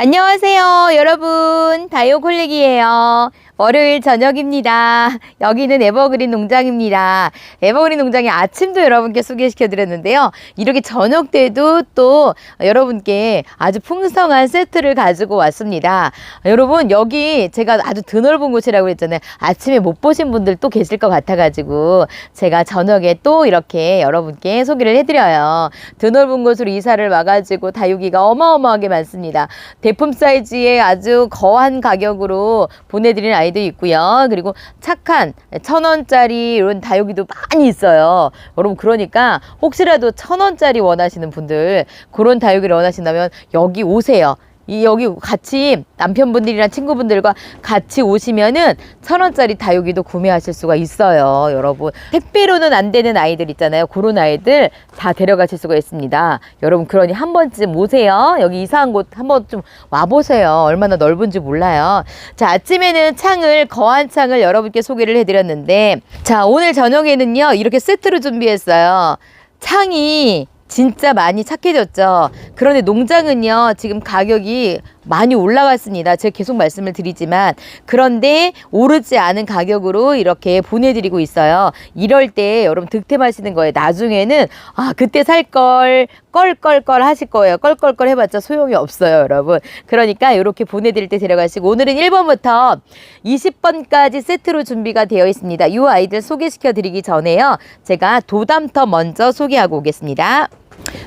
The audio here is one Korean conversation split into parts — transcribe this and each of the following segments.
안녕하세요, 여러분. 다이오콜렉이에요. 월요일 저녁입니다. 여기는 에버그린 농장입니다. 에버그린 농장의 아침도 여러분께 소개시켜 드렸는데요. 이렇게 저녁 때도 또 여러분께 아주 풍성한 세트를 가지고 왔습니다. 여러분, 여기 제가 아주 드넓은 곳이라고 했잖아요. 아침에 못 보신 분들 또 계실 것 같아가지고 제가 저녁에 또 이렇게 여러분께 소개를 해드려요. 드넓은 곳으로 이사를 와가지고 다육이가 어마어마하게 많습니다. 대품 사이즈의 아주 거한 가격으로 보내드리는 아이 도 있고요. 그리고 착한 천 원짜리 이런 다육이도 많이 있어요. 여러분 그러니까 혹시라도 천 원짜리 원하시는 분들 그런 다육이를 원하신다면 여기 오세요. 이 여기 같이 남편분들이랑 친구분들과 같이 오시면은 천 원짜리 다육이도 구매하실 수가 있어요, 여러분. 택배로는 안 되는 아이들 있잖아요. 그런 아이들 다 데려가실 수가 있습니다. 여러분 그러니 한 번쯤 오세요. 여기 이사한 곳 한 번 좀 와보세요. 얼마나 넓은지 몰라요. 자 아침에는 창을 거한 창을 여러분께 소개를 해드렸는데 자 오늘 저녁에는요 이렇게 세트로 준비했어요. 창이 진짜 많이 착해졌죠. 그런데 농장은요, 지금 가격이 많이 올라갔습니다. 제가 계속 말씀을 드리지만. 그런데 오르지 않은 가격으로 이렇게 보내드리고 있어요. 이럴 때 여러분 득템하시는 거예요. 나중에는, 아, 그때 살 걸, 껄껄껄 하실 거예요. 껄껄껄 해봤자 소용이 없어요, 여러분. 그러니까 이렇게 보내드릴 때 데려가시고, 오늘은 1번부터 20번까지 세트로 준비가 되어 있습니다. 이 아이들 소개시켜 드리기 전에요. 제가 도담터 먼저 소개하고 오겠습니다.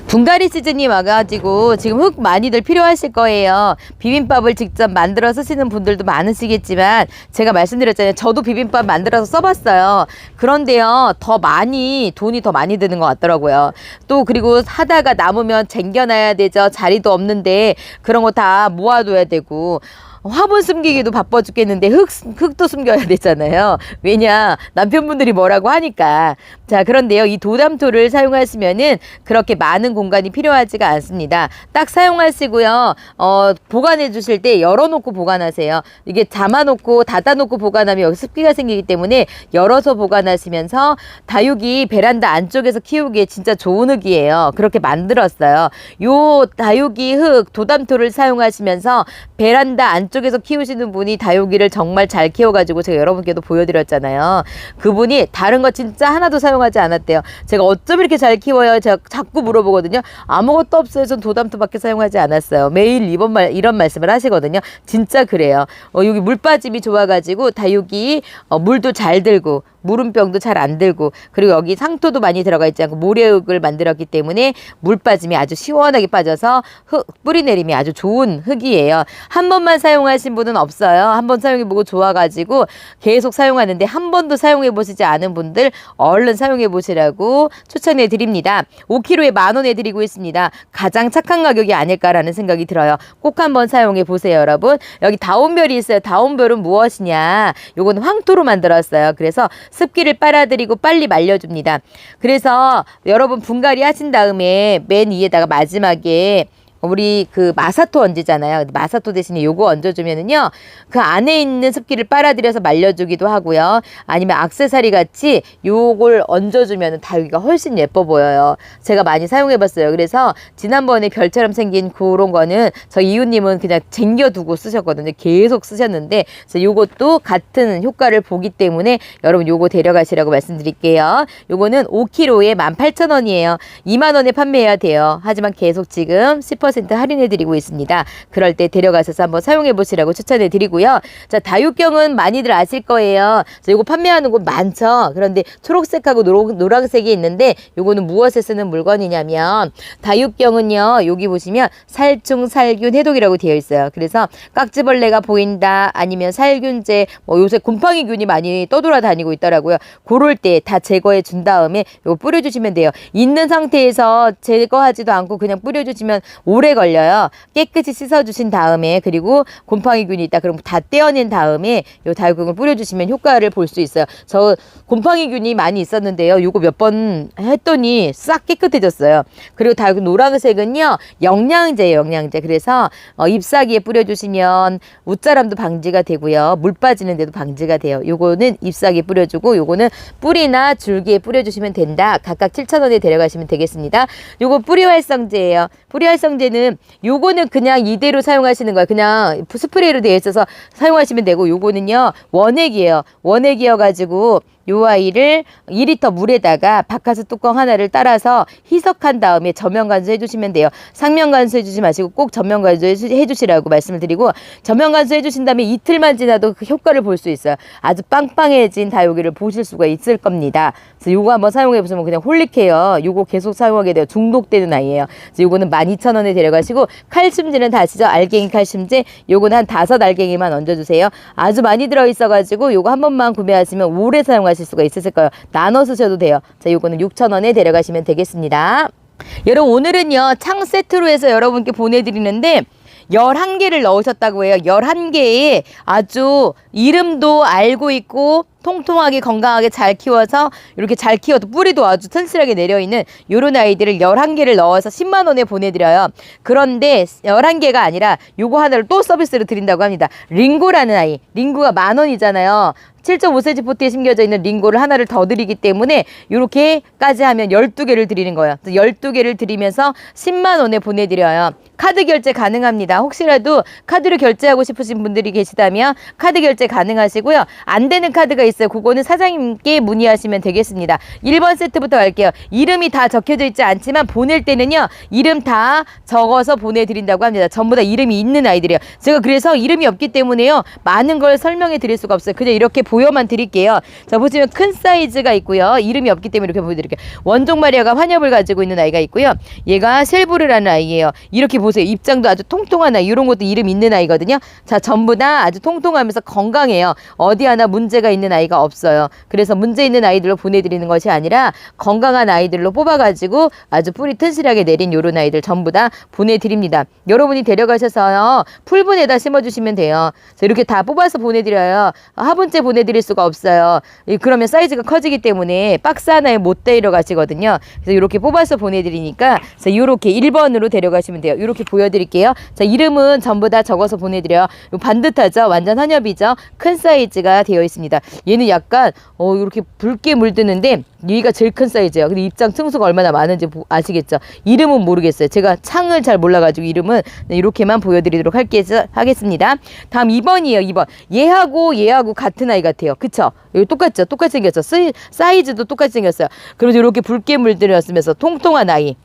분갈이 시즌이 와가지고 지금 흙 많이들 필요하실 거예요. 비빔밥을 직접 만들어 쓰시는 분들도 많으시겠지만 제가 말씀드렸잖아요. 저도 비빔밥 만들어서 써봤어요. 그런데요, 더 많이 돈이 더 많이 드는 것 같더라고요. 또 그리고 하다가 남으면 쟁겨놔야 되죠. 자리도 없는데 그런 거 다 모아둬야 되고. 화분 숨기기도 바빠 죽겠는데 흙, 흙도 숨겨야 되잖아요. 왜냐, 남편분들이 뭐라고 하니까. 자, 그런데요, 이 도담토를 사용하시면은 그렇게 많은 공간이 필요하지가 않습니다. 딱 사용하시고요, 어, 보관해 주실 때 열어놓고 보관하세요. 이게 잠아놓고 닫아놓고 보관하면 여기 습기가 생기기 때문에 열어서 보관하시면서 다육이 베란다 안쪽에서 키우기에 진짜 좋은 흙이에요. 그렇게 만들었어요. 요 다육이 흙, 도담토를 사용하시면서 베란다 안 안쪽에서 키우시는 분이 다육이를 정말 잘 키워가지고 제가 여러분께도 보여드렸잖아요. 그분이 다른 거 진짜 하나도 사용하지 않았대요. 제가 어쩜 이렇게 잘 키워요? 제가 자꾸 물어보거든요. 아무것도 없어요. 전 도담토밖에 사용하지 않았어요. 매일 이번 말 이런 말씀을 하시거든요. 진짜 그래요. 어, 여기 물 빠짐이 좋아가지고 다육이 어, 물도 잘 들고 물음병도 잘 안 들고 그리고 여기 상토도 많이 들어가 있지 않고 모래흙을 만들었기 때문에 물 빠짐이 아주 시원하게 빠져서 흙 뿌리 내림이 아주 좋은 흙이에요. 한 번만 사용하신 분은 없어요. 한 번 사용해 보고 좋아가지고 계속 사용하는데 한 번도 사용해 보시지 않은 분들 얼른 사용해 보시라고 추천해 드립니다. 5kg에 만 원에 드리고 있습니다. 가장 착한 가격이 아닐까라는 생각이 들어요. 꼭 한번 사용해 보세요, 여러분. 여기 다운별이 있어요. 다운별은 무엇이냐? 요거는 황토로 만들었어요. 그래서 습기를 빨아들이고 빨리 말려줍니다. 그래서 여러분 분갈이 하신 다음에 맨 위에다가 마지막에 우리 그 마사토 얹잖아요. 마사토 대신에 요거 얹어주면은요, 그 안에 있는 습기를 빨아들여서 말려주기도 하고요. 아니면 악세사리 같이 요걸 얹어주면은 다육이가 훨씬 예뻐 보여요. 제가 많이 사용해봤어요. 그래서 지난번에 별처럼 생긴 그런 거는 저 이웃님은 그냥 쟁겨두고 쓰셨거든요. 계속 쓰셨는데, 요것도 같은 효과를 보기 때문에 여러분 요거 데려가시라고 말씀드릴게요. 요거는 5kg에 18,000원이에요. 2만원에 판매해야 돼요. 하지만 계속 지금 10% 10% 할인해 드리고 있습니다. 그럴 때 데려가셔서 한번 사용해 보시라고 추천해 드리고요. 자, 다육경은 많이들 아실 거예요. 자, 요거 판매하는 곳 많죠? 그런데 초록색하고 노, 노란색이 있는데 요거는 무엇에 쓰는 물건이냐면 다육경은요, 여기 보시면 살충, 살균, 해독이라고 되어 있어요. 그래서 깍지벌레가 보인다, 아니면 살균제, 뭐 요새 곰팡이균이 많이 떠돌아다니고 있더라고요. 그럴 때 다 제거해 준 다음에 요거 뿌려 주시면 돼요. 있는 상태에서 제거하지도 않고 그냥 뿌려 주시면 오래 걸려요. 깨끗이 씻어주신 다음에 그리고 곰팡이균이 있다. 그럼 다 떼어낸 다음에 요 다육균을 뿌려주시면 효과를 볼 수 있어요. 저 곰팡이균이 많이 있었는데요. 요거 몇 번 했더니 싹 깨끗해졌어요. 그리고 다육균 노란색은요 영양제예요. 영양제. 그래서 어, 잎사귀에 뿌려주시면 웃자람도 방지가 되고요. 물 빠지는 데도 방지가 돼요. 요거는 잎사귀에 뿌려주고 요거는 뿌리나 줄기에 뿌려주시면 된다. 각각 7,000원에 데려가시면 되겠습니다. 요거 뿌리 활성제예요. 뿌리 활성제 때는 요거는 그냥 이대로 사용하시는 거예요. 그냥 스프레이로 되어 있어서 사용하시면 되고 요거는요 원액이에요. 원액이어가지고 요 아이를 2리터 물에다가 바카스 뚜껑 하나를 따라서 희석한 다음에 저면 간수 해 주시면 돼요. 상면 간수 해주지 마시고 꼭 전면 간수 해주- 해주시라고 말씀을 드리고 전면 간수 해주신 다음에 이틀만 지나도 그 효과를 볼 수 있어요. 아주 빵빵해진 다육이를 보실 수가 있을 겁니다. 그래서 요거 한번 사용해 보시면 그냥 홀릭해요. 요거 계속 사용하게 돼요. 중독되는 아이예요. 그래서 요거는 12,000원에 데려가시고 칼슘제는 다 아시죠? 알갱이 칼슘제 요거는 한 다섯 알갱이만 얹어주세요. 아주 많이 들어있어가지고 요거 한 번만 구매하시면 오래 사용하 실 수가 있으실 거예요. 나눠 쓰셔도 돼요. 자, 요거는 6,000원에 데려가시면 되겠습니다. 여러분 오늘은요 창 세트로 해서 여러분께 보내드리는데 11개를 넣으셨다고 해요. 11개에 아주 이름도 알고 있고 통통하게 건강하게 잘 키워서 이렇게 잘 키워도 뿌리도 아주 튼실하게 내려있는 요런 아이들을 11개를 넣어서 10만 원에 보내드려요. 그런데 11개가 아니라 요거 하나를 또 서비스로 드린다고 합니다. 링고라는 아이. 링고가 만 원이잖아요. 7.5cm 포트에 심겨져 있는 링고를 하나를 더 드리기 때문에 이렇게까지 하면 12개를 드리는 거예요. 12개를 드리면서 10만 원에 보내드려요. 카드 결제 가능합니다. 혹시라도 카드로 결제하고 싶으신 분들이 계시다면 카드 결제 가능하시고요. 안 되는 카드가 있어요. 그거는 사장님께 문의하시면 되겠습니다. 1번 세트부터 갈게요. 이름이 다 적혀져 있지 않지만 보낼 때는요. 이름 다 적어서 보내드린다고 합니다. 전부 다 이름이 있는 아이들이에요. 제가 그래서 이름이 없기 때문에요. 많은 걸 설명해 드릴 수가 없어요. 그냥 이렇게 보여만 드릴게요. 자, 보시면 큰 사이즈가 있고요. 이름이 없기 때문에 이렇게 보여드릴게요. 원종 마리아가 환엽을 가지고 있는 아이가 있고요. 얘가 셀부르라는 아이예요. 이렇게 보세요. 입장도 아주 통통한 아이. 이런 것도 이름 있는 아이거든요. 자, 전부 다 아주 통통하면서 건강해요. 어디 하나 문제가 있는 아이가 없어요. 그래서 문제 있는 아이들로 보내드리는 것이 아니라 건강한 아이들로 뽑아가지고 아주 뿌리 튼실하게 내린 요런 아이들 전부 다 보내드립니다. 여러분이 데려가셔서요. 풀분에다 심어주시면 돼요. 그래서 이렇게 다 뽑아서 보내드려요. 화분째 보내 드릴 수가 없어요. 이- 그러면 사이즈가 커지기 때문에 박스 하나에 못 데려가시거든요. 그래서 이렇게 뽑아서 보내드리니까 그래서 이렇게 1번으로 데려가시면 돼요. 이렇게 보여드릴게요. 자 이름은 전부 다 적어서 보내드려요. 요 반듯하죠? 완전 한엽이죠? 큰 사이즈가 되어 있습니다. 얘는 약간 어 이렇게 붉게 물드는데 얘가 제일 큰 사이즈예요. 근데 입장 층수가 얼마나 많은지 보- 아시겠죠? 이름은 모르겠어요. 제가 창을 잘 몰라가지고 이름은 네, 이렇게만 보여드리도록 할게, 하겠습니다. 다음 2번이에요. 2번. 얘하고 얘하고 같은 아이 같아요. 그쵸? 여기 똑같죠? 똑같이 생겼죠? 스- 사이즈도 똑같이 생겼어요. 그래서 이렇게 붉게 물들였으면서 통통한 아이.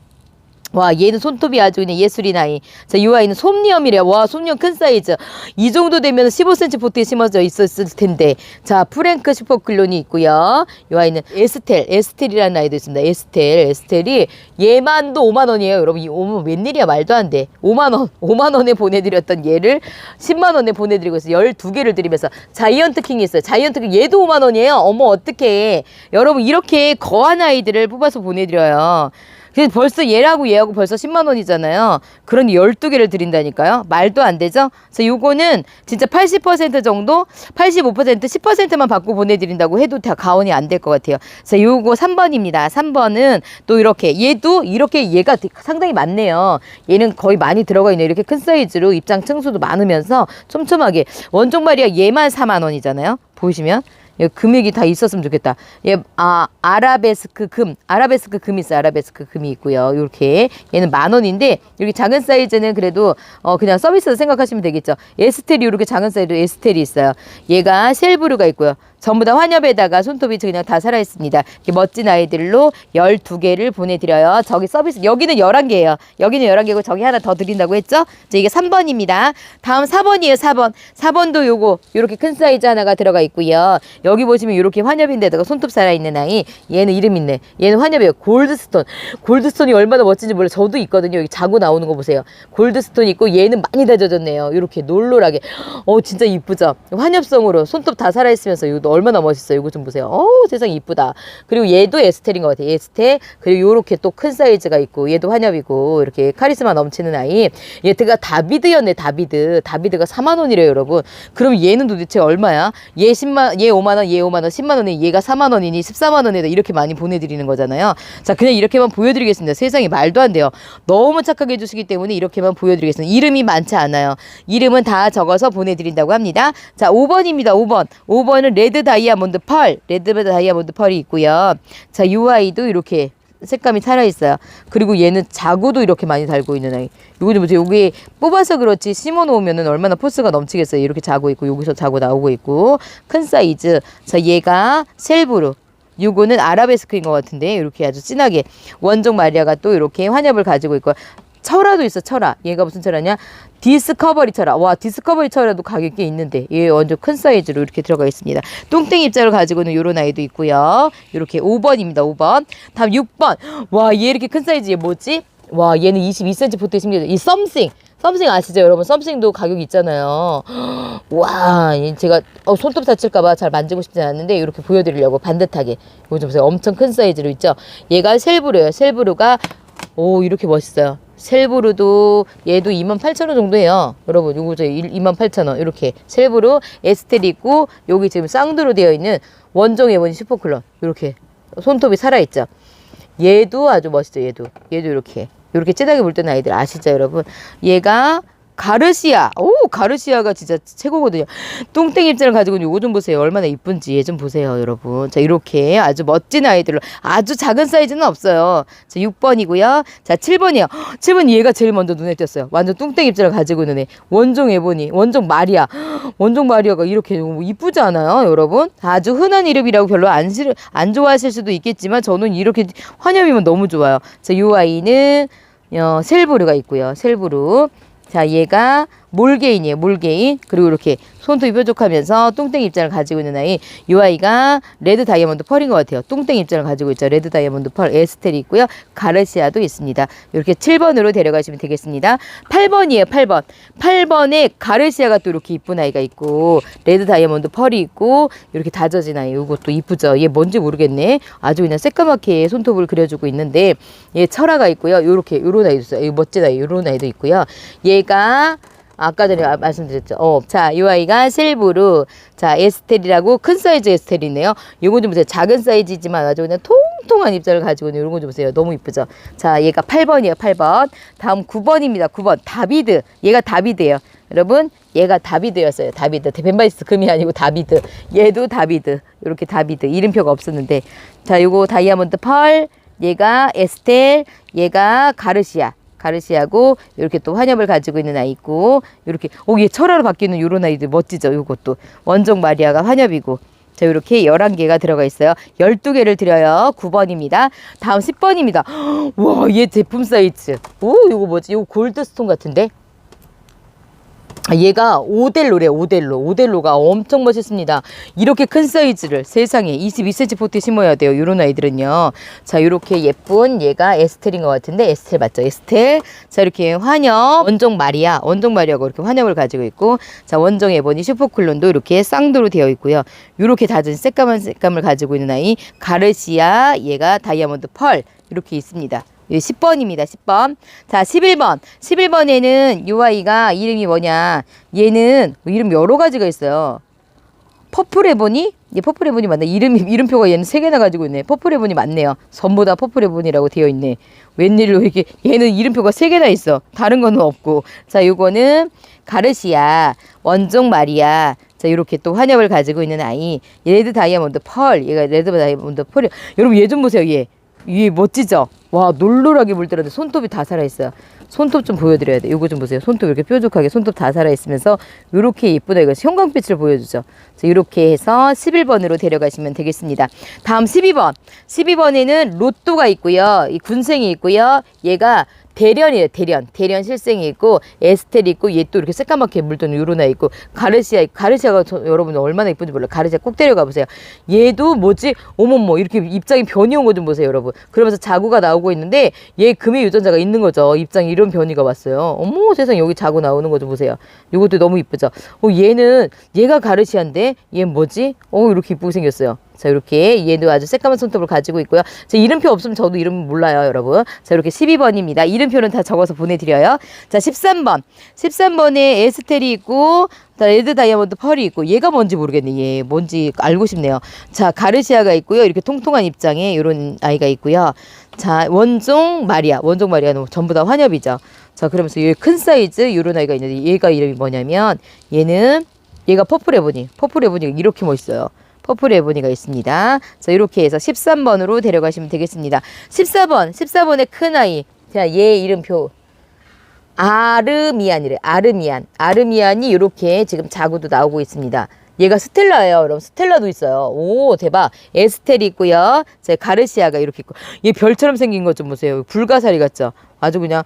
와 얘는 손톱이 아주 그냥 예술인 아이. 자 이 아이는 솜니엄이래요. 와 솜니엄 큰 사이즈. 이 정도 되면 15cm 포트에 심어져 있었을 텐데. 자 프랭크 슈퍼클론이 있고요. 이 아이는 에스텔 에스텔이라는 아이도 있습니다. 에스텔 에스텔이 얘만도 5만 원이에요. 여러분 이 오면 웬일이야? 말도 안 돼. 5만 원 5만 원에 보내드렸던 얘를 10만 원에 보내드리고 있어요. 12개를 드리면서. 자이언트 킹이 있어요. 자이언트 킹 얘도 5만 원이에요? 어머 어떡해. 여러분 이렇게 거한 아이들을 뽑아서 보내드려요 그래서 벌써 얘하고 얘하고 벌써 10만 원이잖아요. 그러니 12개를 드린다니까요. 말도 안 되죠? 그래서 요거는 진짜 80% 정도, 85% 10%만 받고 보내드린다고 해도 다 가온이 안 될 것 같아요. 그래서 요거 3번입니다. 3번은 또 이렇게 얘도 이렇게 얘가 상당히 많네요. 얘는 거의 많이 들어가 있네요. 이렇게 큰 사이즈로 입장 층수도 많으면서 촘촘하게 원종 마리아 얘만 4만 원이잖아요. 보시면 이 금액이 다 있었으면 좋겠다. 얘, 아, 아라베스크 금, 아라베스크 금 있어요. 아라베스크 금이 있고요. 이렇게 얘는 만 원인데 이렇게 작은 사이즈는 그래도 어 그냥 서비스로 생각하시면 되겠죠. 에스텔이 이렇게 작은 사이즈 에스텔이 있어요. 얘가 셀브루가 있고요. 전부 다 환엽에다가 손톱이 그냥 다 살아있습니다. 이렇게 멋진 아이들로 12개를 보내드려요. 저기 서비스, 여기는 11개예요. 여기는 11개고 저기 하나 더 드린다고 했죠? 자, 이게 3번입니다. 다음 4번이에요, 4번. 4번도 요거, 요렇게 큰 사이즈 하나가 들어가 있고요. 여기 보시면 요렇게 환엽인데다가 손톱 살아있는 아이. 얘는 이름 있네. 얘는 환엽이에요. 골드스톤. 골드스톤이 얼마나 멋진지 몰라요. 저도 있거든요. 여기 자고 나오는 거 보세요. 골드스톤 있고 얘는 많이 다져졌네요. 요렇게 놀놀하게. 어, 진짜 이쁘죠? 환엽성으로 손톱 다 살아있으면서 이것도 얼마나 멋있어요. 이거 좀 보세요. 어우, 세상 이쁘다. 그리고 얘도 에스텔인 것 같아요. 에스텔. 그리고 요렇게 또 큰 사이즈가 있고, 얘도 환엽이고, 이렇게 카리스마 넘치는 아이. 얘가 다비드였네, 다비드. 다비드가 4만원이래요, 여러분. 그럼 얘는 도대체 얼마야? 얘 10만, 얘 5만원, 얘 5만원, 10만원이 얘가 4만원이니 14만원에다 이렇게 많이 보내드리는 거잖아요. 자, 그냥 이렇게만 보여드리겠습니다. 세상에 말도 안 돼요. 너무 착하게 해주시기 때문에 이렇게만 보여드리겠습니다. 이름이 많지 않아요. 이름은 다 적어서 보내드린다고 합니다. 자, 5번입니다. 5번. 5번은 레드 다이아몬드 펄. 레드 다이아몬드 펄이 있고요. 자, 이 아이도 이렇게 색감이 살아있어요. 그리고 얘는 자구도 이렇게 많이 달고 있는 아이. 요거 좀 보세요. 여기 뽑아서 그렇지 심어 놓으면은 얼마나 포스가 넘치겠어요. 이렇게 자고 있고 여기서 자고 나오고 있고 큰 사이즈. 자 얘가 셀브루. 요거는 아라베스크인 것 같은데 이렇게 아주 진하게 원종 마리아가 또 이렇게 환엽을 가지고 있고 철화도 있어 철화. 얘가 무슨 철화냐? 디스커버리 철화. 와 디스커버리 철화도 가격이 있는데 얘 완전 큰 사이즈로 이렇게 들어가 있습니다. 똥땡 입자를 가지고는 요런 아이도 있고요. 이렇게 5번입니다 5번. 다음 6번. 와 얘 이렇게 큰 사이즈 얘 뭐지? 와 얘는 22cm 포트에 심겨져. 이 썸씽. 썸씽 아시죠 여러분? 썸씽도 가격이 있잖아요. 와이 제가 어, 손톱 다칠까봐 잘 만지고 싶지 않았는데 이렇게 보여드리려고 반듯하게. 이거 좀 보세요. 엄청 큰 사이즈로 있죠? 얘가 셀브루예요. 셀브루가 오 이렇게 멋있어요 셀브루도 얘도 28,000원 정도 해요. 여러분 요거 저 28,000원. 이렇게 셀브루 에스텔 있고 여기 지금 쌍두로 되어 있는 원종 에버니 슈퍼클럽. 이렇게 손톱이 살아있죠. 얘도 아주 멋있죠 얘도. 얘도 이렇게. 이렇게 진하게 물든 아이들 아시죠 여러분? 얘가 가르시아. 오 가르시아가 진짜 최고거든요. 똥땡 입자를 가지고 요거 좀 보세요. 얼마나 이쁜지 얘좀 보세요 여러분. 자 이렇게 아주 멋진 아이들로 아주 작은 사이즈는 없어요. 자 6번이고요. 자 7번이에요. 7번 얘가 제일 먼저 눈에 띄었어요. 완전 똥땡 입자를 가지고 있는 애. 원종 에보니 원종 마리아. 원종 마리아가 이렇게 이쁘지 않아요 여러분? 아주 흔한 이름이라고 별로 안, 싫, 안 좋아하실 수도 있겠지만 저는 이렇게 환엽이면 너무 좋아요. 자이 아이는 어, 셀브루가 있고요. 셀브루 자, 얘가 몰개인이에요. 몰개인. 그리고 이렇게 손톱이 뾰족하면서 똥땡 입자를 가지고 있는 아이. 이 아이가 레드 다이아몬드 펄인 것 같아요. 똥땡 입자를 가지고 있죠. 레드 다이아몬드 펄 에스텔이 있고요. 가르시아도 있습니다. 이렇게 7번으로 데려가시면 되겠습니다. 8번이에요. 8번. 8번에 가르시아가 또 이렇게 이쁜 아이가 있고 레드 다이아몬드 펄이 있고 이렇게 다져진 아이. 이것도 이쁘죠. 얘 뭔지 모르겠네. 아주 그냥 새까맣게 손톱을 그려주고 있는데 얘 철화가 있고요. 요렇게 요런 아이도 있어요. 이 멋진 아이 요런 아이도 있고요. 얘가 아까 전에 아- 말씀드렸죠. 어, 자, 이 아이가 실브루. 자, 에스텔이라고 큰 사이즈 에스텔이네요. 요거 좀 보세요. 작은 사이즈지만 아주 그냥 통통한 입자를 가지고 있는 이런 거 좀 보세요. 너무 이쁘죠? 자, 얘가 8번이에요. 8번. 다음 9번입니다. 9번. 다비드. 얘가 다비드예요. 여러분, 얘가 다비드였어요. 다비드. 벤바이스 금이 아니고 다비드. 얘도 다비드. 이렇게 다비드. 이름표가 없었는데. 자, 요거 다이아몬드 펄. 얘가 에스텔. 얘가 가르시아. 가르시아고 이렇게 또 환엽을 가지고 있는 아이 있고 이렇게 오얘 철화로 바뀌는 요런 아이들 멋지죠 요것도. 원종 마리아가 환엽이고. 자 이렇게 11개가 들어가 있어요. 12개를 드려요. 9번입니다. 다음 10번입니다. 와 얘 제품 사이즈. 오 이거 뭐지? 이거 골드스톤 같은데? 아, 얘가 오델로래 오델로. 오델로가 엄청 멋있습니다. 이렇게 큰 사이즈를 세상에 22cm 포트에 심어야 돼요 이런 아이들은요. 자 이렇게 예쁜 얘가 에스텔인 것 같은데 에스텔 맞죠 에스텔? 자 이렇게 환엽 원종 마리아 원종 마리아가 이렇게 환엽을 가지고 있고 자 원종 에보니 슈퍼클론도 이렇게 쌍도로 되어 있고요. 이렇게 다진 새까만 색감을 가지고 있는 아이 가르시아 얘가 다이아몬드 펄 이렇게 있습니다. 이 10번입니다. 10번. 자, 11번. 11번에는 이 아이가 이름이 뭐냐. 얘는 이름 여러 가지가 있어요. 퍼플해보니? 얘 퍼플해보니 맞네. 이름, 이름표가 얘는 세 개나 가지고 있네. 퍼플해보니 맞네요. 전부 다 퍼플해보니라고 되어 있네. 웬일로 이렇게, 얘는 이름표가 세 개나 있어. 다른 거는 없고. 자, 요거는 가르시아, 원종 마리아. 자, 이렇게 또 환엽을 가지고 있는 아이. 레드 다이아몬드 펄. 얘가 레드 다이아몬드 펄이. 여러분, 얘 좀 보세요, 얘. 얘 멋지죠? 와, 놀놀하게 물들었는데 손톱이 다 살아있어요. 손톱 좀 보여드려야 돼. 이거 좀 보세요. 손톱 이렇게 뾰족하게 손톱 다 살아있으면서 이렇게 예쁘다. 이거 형광빛을 보여주죠. 자, 이렇게 해서 11번으로 데려가시면 되겠습니다. 다음 12번. 12번에는 로또가 있고요. 이 군생이 있고요. 얘가 대련이에요, 대련. 대련 실생이 있고, 에스텔이 있고, 얘 또 이렇게 새까맣게 물든 요로나 있고, 가르시아. 가르시아가 저, 여러분 얼마나 이쁜지 몰라요. 가르시아 꼭 데려가 보세요. 얘도 뭐지? 어머머, 이렇게 입장이 변이 온 거 좀 보세요, 여러분. 그러면서 자구가 나오고 있는데, 얘 금의 유전자가 있는 거죠. 입장에 이런 변이가 왔어요. 어머, 세상 여기 자구 나오는 거 좀 보세요. 요것도 너무 이쁘죠? 어, 얘는, 얘가 가르시아인데, 얘는 뭐지? 어, 이렇게 이쁘게 생겼어요. 자, 이렇게 얘도 아주 새까만 손톱을 가지고 있고요. 제 이름표 없으면 저도 이름 몰라요, 여러분. 자, 이렇게 12번입니다. 이름표는 다 적어서 보내드려요. 자, 13번. 13번에 에스텔이 있고, 자, 레드 다이아몬드 펄이 있고, 얘가 뭔지 모르겠네. 얘 뭔지 알고 싶네요. 자, 가르시아가 있고요. 이렇게 통통한 입장에 이런 아이가 있고요. 자, 원종 마리아. 원종 마리아는 전부 다 환엽이죠. 자, 그러면서 얘큰 사이즈 이런 아이가 있는데, 얘가 이름이 뭐냐면, 얘는, 얘가 퍼플 에보니. 퍼플 에보니가 이렇게 멋있어요. 퍼플 에보니가 있습니다. 자, 이렇게 해서 13번으로 데려가시면 되겠습니다. 14번, 14번의 큰 아이. 자, 얘 이름표. 아르미안이래. 아르미안. 아르미안이 이렇게 지금 자구도 나오고 있습니다. 얘가 스텔라예요. 여러분 스텔라도 있어요. 오 대박. 에스텔이 있고요. 제 가르시아가 이렇게 있고 얘 별처럼 생긴 것 좀 보세요. 불가사리 같죠. 아주 그냥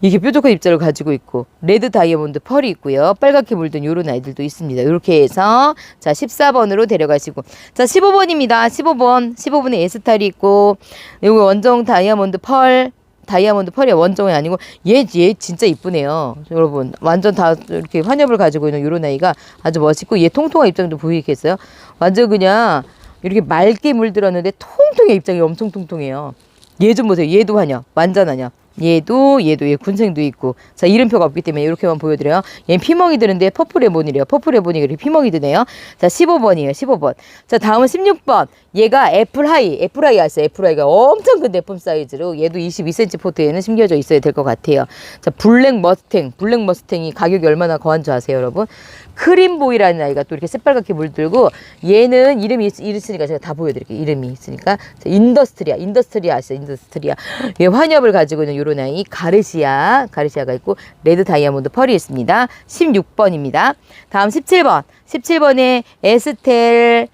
이게 뾰족한 입자를 가지고 있고 레드 다이아몬드 펄이 있고요. 빨갛게 물든 요런 아이들도 있습니다. 이렇게 해서 자 14번으로 데려가시고 자 15번입니다. 15번 15번에 에스탈이 있고 여기 원정 다이아몬드 펄 다이아몬드 펄이 원정이 아니고 얘 얘 진짜 이쁘네요. 여러분 완전 다 이렇게 환엽을 가지고 있는 요런 아이가 아주 멋있고 얘 통통한 입장도 보이겠어요. 완전 그냥 이렇게 맑게 물들었는데 통통해 입장이 엄청 통통해요. 얘 좀 보세요. 얘도 환엽 완전 환엽. 얘도 얘도 얘 군생도 있고. 자 이름표가 없기 때문에 이렇게만 보여드려요. 얘 피멍이 드는데 퍼플 에본이래요. 퍼플 에본이 그렇게 피멍이 드네요. 자 15번이에요. 15번. 자 다음은 16번. 얘가 애플하이. 애플하이 왔어요? 애플하이가 엄청 큰 제품 사이즈로 얘도 22cm 포트에는 심겨져 있어야 될 것 같아요. 자 블랙 머스탱. 블랙 머스탱이 가격이 얼마나 거한 줄 아세요 여러분 크림보이라는 아이가 또 이렇게 새빨갛게 물들고 얘는 이름이 있- 있으니까 제가 다 보여드릴게요. 이름이 있으니까. 자, 인더스트리아 인더스트리아 아시죠? 인더스트리아. 얘 환엽을 가지고 있는 요런 아이 가르시아 가르시아가 있고 레드 다이아몬드 펄이 있습니다. 16번입니다. 다음 17번. 17번에 에스텔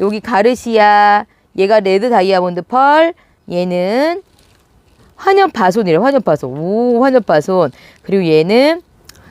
여기 가르시아 얘가 레드 다이아몬드 펄 얘는 환엽 바손이래 환엽 바손. 오 환엽 바손. 그리고 얘는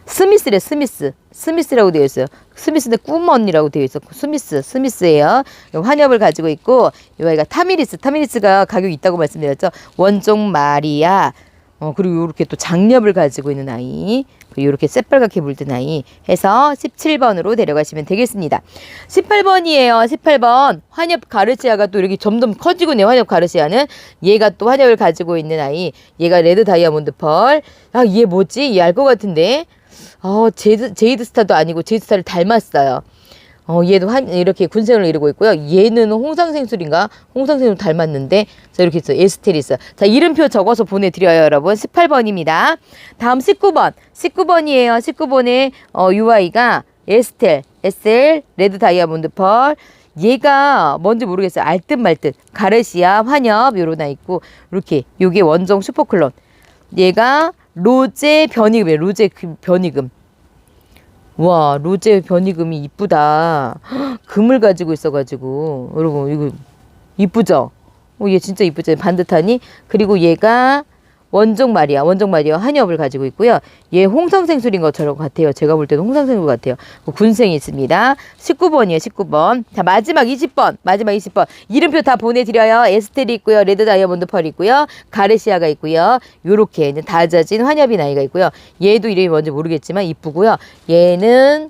스미스래 스미스. 스미스라고 되어 있어요. 스미스인데 꿈 언니라고 되어 있어 스미스 스미스예요. 환엽을 가지고 있고 이 아이가 타미리스. 타미리스가 가격이 있다고 말씀드렸죠. 원종 마리아. 어 그리고 이렇게 또 장엽을 가지고 있는 아이. 그리고 이렇게 새빨갛게 물든 아이 해서 17번으로 데려가시면 되겠습니다. 18번이에요. 18번. 환엽 가르시아가 또 이렇게 점점 커지고 있네요. 환엽 가르시아는. 얘가 또 환엽을 가지고 있는 아이. 얘가 레드 다이아몬드 펄 아 얘 뭐지? 얘 알 것 같은데 어 제드, 제이드 스타도 아니고 제이드 스타를 닮았어요 어, 얘도 한, 이렇게 군생을 이루고 있고요. 얘는 홍상생술인가? 홍상생술 닮았는데, 자, 이렇게 있어요. 에스텔이 있어요. 자, 이름표 적어서 보내드려요, 여러분. 18번입니다. 다음 19번. 19번이에요. 19번에, 어, UI가 에스텔, 에스텔, 레드 다이아몬드 펄. 얘가 뭔지 모르겠어요. 알듯 말듯. 가르시아, 환엽, 아 있고, 이렇게. 요게 원정 슈퍼클론. 얘가 로제 변이금이에요. 로제 그 변이금. 와 로제 변이금이 이쁘다. 헉, 금을 가지고 있어가지고. 여러분 이거 이쁘죠? 어, 얘 진짜 이쁘죠 반듯하니? 그리고 얘가 원종 마리아 원종 마리아 한엽을 가지고 있고요. 얘 홍상생술인 것처럼 같아요. 제가 볼 때는 홍상생술 같아요. 그 군생이 있습니다. 19번이에요 19번. 자 마지막 20번 마지막 20번. 이름표 다 보내드려요. 에스텔이 있고요 레드 다이아몬드 펄 있고요 가레시아가 있고요. 요렇게 는 다져진 환엽인 아이가 있고요. 얘도 이름이 뭔지 모르겠지만 이쁘고요. 얘는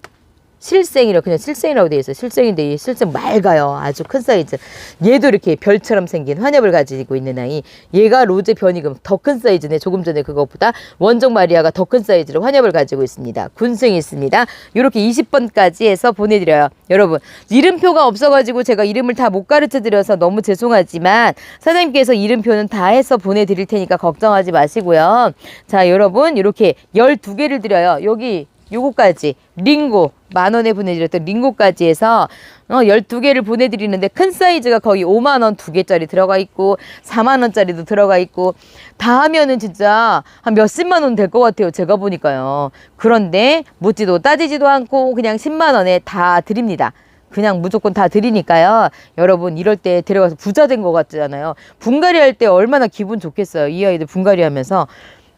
실생이라 그냥 실생이라고 되어 있어요. 실생인데 이 실생 맑아요. 아주 큰 사이즈. 얘도 이렇게 별처럼 생긴 환엽을 가지고 있는 아이. 얘가 로제 변이금 더 큰 사이즈네. 조금 전에 그것보다 원정 마리아가 더 큰 사이즈로 환엽을 가지고 있습니다. 군생이 있습니다. 이렇게 20번까지 해서 보내드려요. 여러분 이름표가 없어가지고 제가 이름을 다 못 가르쳐 드려서 너무 죄송하지만 사장님께서 이름표는 다 해서 보내드릴 테니까 걱정하지 마시고요. 자 여러분 이렇게 12개를 드려요. 여기 요거까지 링고 만 원에 보내드렸던 링고까지 해서 어 12개를 보내드리는데 큰 사이즈가 거의 5만 원 두 개짜리 들어가 있고 4만 원짜리도 들어가 있고 다 하면은 진짜 한 몇십만 원 될 것 같아요 제가 보니까요 그런데 묻지도 따지지도 않고 그냥 10만 원에 다 드립니다 그냥 무조건 다 드리니까요. 여러분 이럴 때 데려가서 부자 된 것 같잖아요. 분갈이 할 때 얼마나 기분 좋겠어요. 이 아이들 분갈이 하면서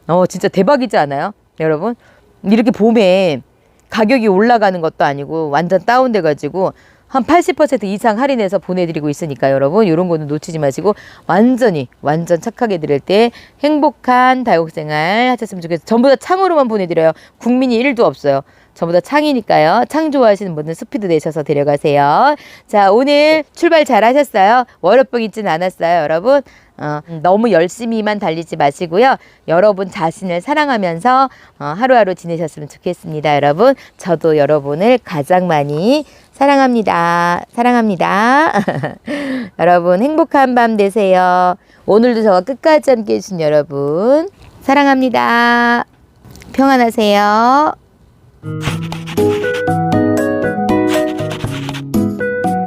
어 진짜 대박이지 않아요? 여러분 이렇게 봄에 가격이 올라가는 것도 아니고 완전 다운돼 가지고 한 80% 이상 할인해서 보내드리고 있으니까 여러분 이런 거는 놓치지 마시고 완전히 완전 착하게 드릴 때 행복한 다육생활 하셨으면 좋겠어요. 전부 다 창으로만 보내드려요. 국민이 1도 없어요. 전부 다 창이니까요. 창 좋아하시는 분들 스피드 내셔서 데려가세요. 자 오늘 출발 잘 하셨어요. 월요병 있진 않았어요 여러분. 어, 너무 열심히만 달리지 마시고요. 여러분 자신을 사랑하면서 어, 하루하루 지내셨으면 좋겠습니다. 여러분 저도 여러분을 가장 많이 사랑합니다. 사랑합니다. 여러분 행복한 밤 되세요. 오늘도 저와 끝까지 함께 해주신 여러분 사랑합니다. 평안하세요. Thank you.